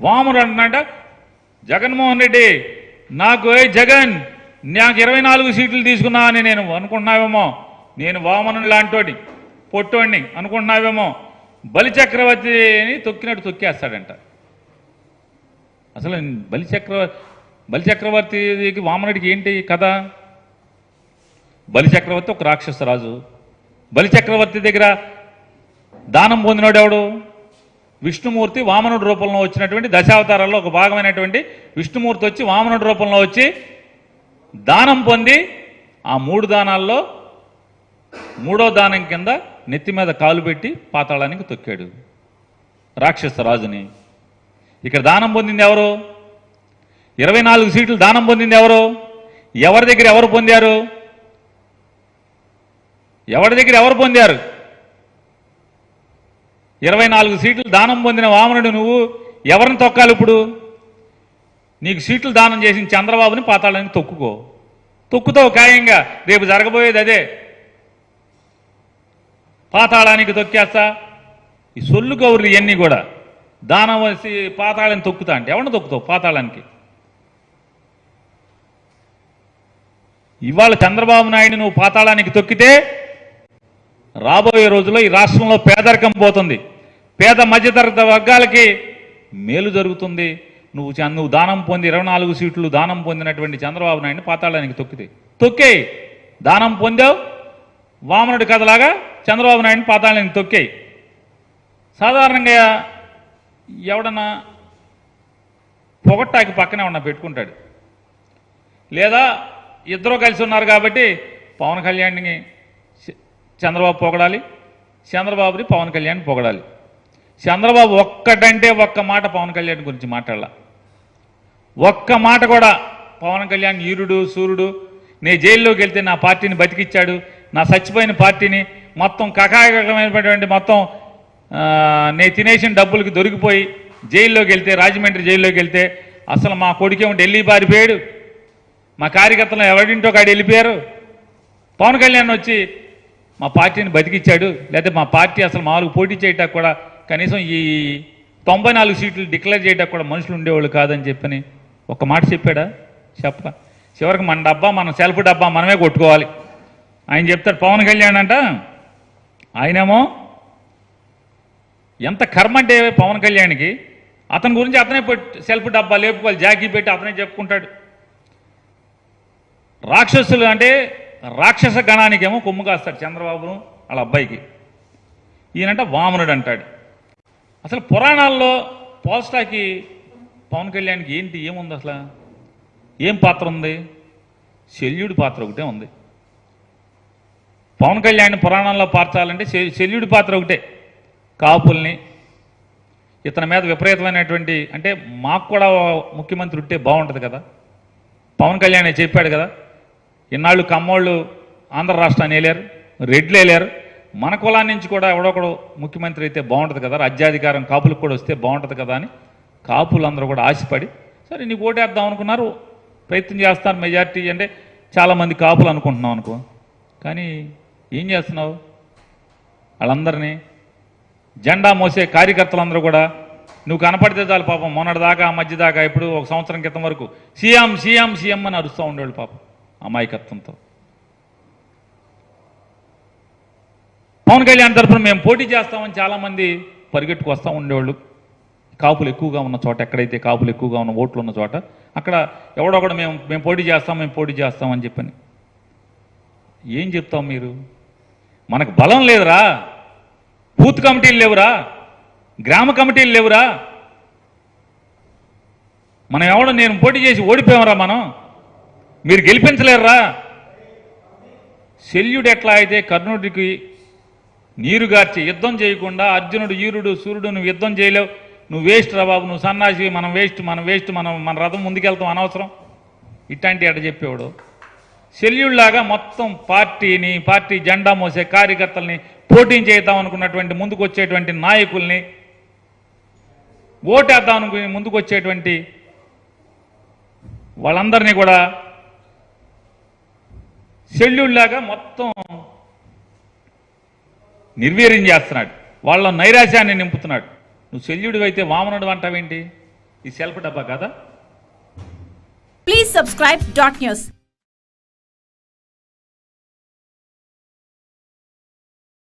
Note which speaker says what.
Speaker 1: వామనుడు అంటున్నాడ జగన్మోహన్ రెడ్డి నాకు ఏ జగన్ నాకు ఇరవై నాలుగు సీట్లు తీసుకున్నా అని నేను అనుకుంటున్నావేమో నేను వామను లాంటోడి పొట్టోడిని అనుకుంటున్నావేమో బలి చక్రవర్తిని తొక్కినట్టు తొక్కేస్తాడంట. అసలు బలిచక్ర బలిచక్రవర్తికి బలి చక్రవర్తికి వామనుడికి ఏంటి కథ? బలి చక్రవర్తి ఒక రాక్షసరాజు రాజు. బలి చక్రవర్తి దగ్గర దానం పొందినోడు ఎవడు? విష్ణుమూర్తి వామనుడి రూపంలో వచ్చినటువంటి దశావతారాల్లో ఒక భాగమైనటువంటి విష్ణుమూర్తి వచ్చి వామనుడి రూపంలో వచ్చి దానం పొంది ఆ మూడు దానాల్లో మూడో దానం కింద నెత్తి మీద కాలు పెట్టి పాతాళానికి తొక్కాడు. రాక్షస రాజుని. ఇక్కడ దానం పొందింది ఎవరు? ఇరవై నాలుగు సీట్లు దానం పొందింది ఎవరు? ఎవరి దగ్గర ఎవరు పొందారు? ఎవరి దగ్గర ఎవరు పొందారు? ఇరవై నాలుగు సీట్లు దానం పొందిన వామనుడు నువ్వు. ఎవరిని తొక్కాలి ఇప్పుడు? నీకు సీట్లు దానం చేసిన చంద్రబాబుని పాతాళానికి తొక్కుకో. తొక్కుతావు ఖాయంగా. రేపు జరగబోయేది అదే. పాతాళానికి తొక్కేస్తా? ఈ సొల్లు కౌరులు ఇవన్నీ కూడా. దానం వేసి పాతాళాన్ని తొక్కుతా అంటే ఎవరిని తొక్కుతావు పాతాళానికి? ఇవాళ చంద్రబాబు నాయుడు నువ్వు పాతాళానికి తొక్కితే రాబోయే రోజుల్లో ఈ రాష్ట్రంలో పేదరికం పోతుంది. పేద మధ్యతరగతి వర్గాలకి మేలు జరుగుతుంది. నువ్వు నువ్వు దానం పొంది ఇరవై నాలుగు సీట్లు దానం పొందినటువంటి చంద్రబాబు నాయుడిని పాతాళానికి తొక్కితే. తొక్కేయి! దానం పొందావు వామనుడి కథలాగా చంద్రబాబు నాయుడిని పాతాళానికి తొక్కేయి. సాధారణంగా ఎవడన్నా పొగట్టాకి పక్కనే ఉన్న పెట్టుకుంటాడు. లేదా ఇద్దరు కలిసి ఉన్నారు కాబట్టి పవన్ కళ్యాణ్ని చంద్రబాబు పొగడాలి చంద్రబాబుని పవన్ కళ్యాణ్ పొగడాలి. చంద్రబాబు ఒక్కటంటే ఒక్క మాట పవన్ కళ్యాణ్ గురించి మాట్లాడాల. ఒక్క మాట కూడా పవన్ కళ్యాణ్ ఈరుడు సూర్యుడు నేను జైల్లోకి వెళ్తే నా పార్టీని బతికిచ్చాడు నా చచ్చిపోయిన పార్టీని మొత్తం కకాయకమైనటువంటి మొత్తం నేను తినేసిన డబ్బులకి దొరికిపోయి జైల్లోకి వెళ్తే రాజమండ్రి జైల్లోకి వెళ్తే అసలు మా కొడుకేమో ఢిల్లీ పారిపోయాడు. మా కార్యకర్తలు ఎవరింటో కాడు వెళ్ళిపోయారు. పవన్ కళ్యాణ్ వచ్చి మా పార్టీని బతికిచ్చాడు లేకపోతే మా పార్టీ అసలు మామూలుగా పోటీ చేయటానికి కూడా కనీసం ఈ తొంభై నాలుగు సీట్లు డిక్లేర్ చేయడానికి కూడా మనుషులు ఉండేవాళ్ళు కాదని చెప్పని ఒక మాట చెప్పాడా? చెప్ప. చివరికి మన డబ్బా మన సెల్ఫ్ డబ్బా మనమే కొట్టుకోవాలి. ఆయన చెప్తాడు పవన్ కళ్యాణ్ అంట ఆయనేమో ఎంత కర్మ అంటే పవన్ కళ్యాణ్కి అతని గురించి అతనే పెట్టి సెల్ఫ్ డబ్బా లేపుకోవాలి జాకీ పెట్టి అతనే చెప్పుకుంటాడు. రాక్షసులు అంటే రాక్షస గణానికేమో కొమ్ము కాస్తాడు చంద్రబాబును వాళ్ళ అబ్బాయికి. ఈయనంట వామనుడు అంటాడు. అసలు పురాణాల్లో పోస్టాకి పవన్ కళ్యాణ్కి ఏంటి ఏముంది అసలు? ఏం పాత్ర ఉంది? శల్యుడి పాత్ర ఒకటే ఉంది. పవన్ కళ్యాణ్ పురాణంలో పార్చాలంటే శల్యుడి పాత్ర ఒకటే. కాపుల్ని ఇతని మీద విపరీతమైనటువంటి అంటే మాకు కూడా ముఖ్యమంత్రి ఉంటే బాగుంటుంది కదా. పవన్ కళ్యాణ్ చెప్పాడు కదా ఇన్నాళ్ళు కమ్మోళ్ళు ఆంధ్ర రాష్ట్రాన్ని వెళ్ళారు రెడ్లు వేయలేరు మన కులాన్ని నుంచి కూడా ఎవడొకడు ముఖ్యమంత్రి అయితే బాగుంటుంది కదా రాజ్యాధికారం కాపులకు కూడా వస్తే బాగుంటుంది కదా అని కాపులందరూ కూడా ఆశపడి సరే నీకు ఓటేద్దాం అనుకున్నారు ప్రయత్నం చేస్తాను మెజార్టీ అంటే చాలామంది కాపులు అనుకుంటున్నాం అనుకో. కానీ ఏం చేస్తున్నావు? వాళ్ళందరినీ జెండా మోసే కార్యకర్తలందరూ కూడా నువ్వు కనపడితే చాలు పాపం మొన్నటి దాకా మధ్య దాకా ఇప్పుడు ఒక సంవత్సరం క్రితం వరకు సీఎం సీఎం సీఎం అని అరుస్తూ ఉండేవాళ్ళు పాపం. అమాయకత్వంతో. పవన్ కళ్యాణ్ తరఫున మేము పోటీ చేస్తామని చాలామంది పరిగెట్టుకు వస్తూ ఉండేవాళ్ళు. కాపులు ఎక్కువగా ఉన్న చోట ఎక్కడైతే కాపులు ఎక్కువగా ఉన్న ఓట్లు ఉన్న చోట అక్కడ ఎవడొకడు మేము మేము పోటీ చేస్తాం మేము పోటీ చేస్తామని చెప్పని. ఏం చెప్తాం మీరు? మనకు బలం లేదురా. బూత్ కమిటీలు లేవురా. గ్రామ కమిటీలు లేవురా. మనం ఎవడో నేను పోటీ చేసి ఓడిపోయామరా మనం. మీరు గెలిపించలేరురా. శల్యుడు ఎట్లా అయితే కర్ణుడికి నీరు గార్చి యుద్ధం చేయకుండా అర్జునుడు ఈరుడు సూర్యుడు నువ్వు యుద్ధం చేయలేవు. నువ్వు వేస్ట్ రా బాబు నువ్వు సన్నాసి మనం వేస్ట్ మనం వేస్ట్ మనం మన రథం ముందుకెళ్తాం అనవసరం. ఇట్లాంటి అట చెప్పేవాడు. శల్యుడిలాగా మొత్తం పార్టీని పార్టీ జెండా మోసే కార్యకర్తల్ని పోటీ చేద్దాం అనుకున్నటువంటి ముందుకు వచ్చేటువంటి నాయకుల్ని ఓటేద్దాం అనుకుని ముందుకు వచ్చేటువంటి వాళ్ళందరినీ కూడా శల్యుల్లాగా మొత్తం నిర్వీర్యం చేస్తున్నాడు. వాళ్ళ నైరాశ్యాన్ని నింపుతున్నాడు. నువ్వు శల్యుడు అయితే వామనుడు అంటావేంటి? ఈ సెల్ఫ్ డబ్బా కదా?
Speaker 2: Please subscribe dot news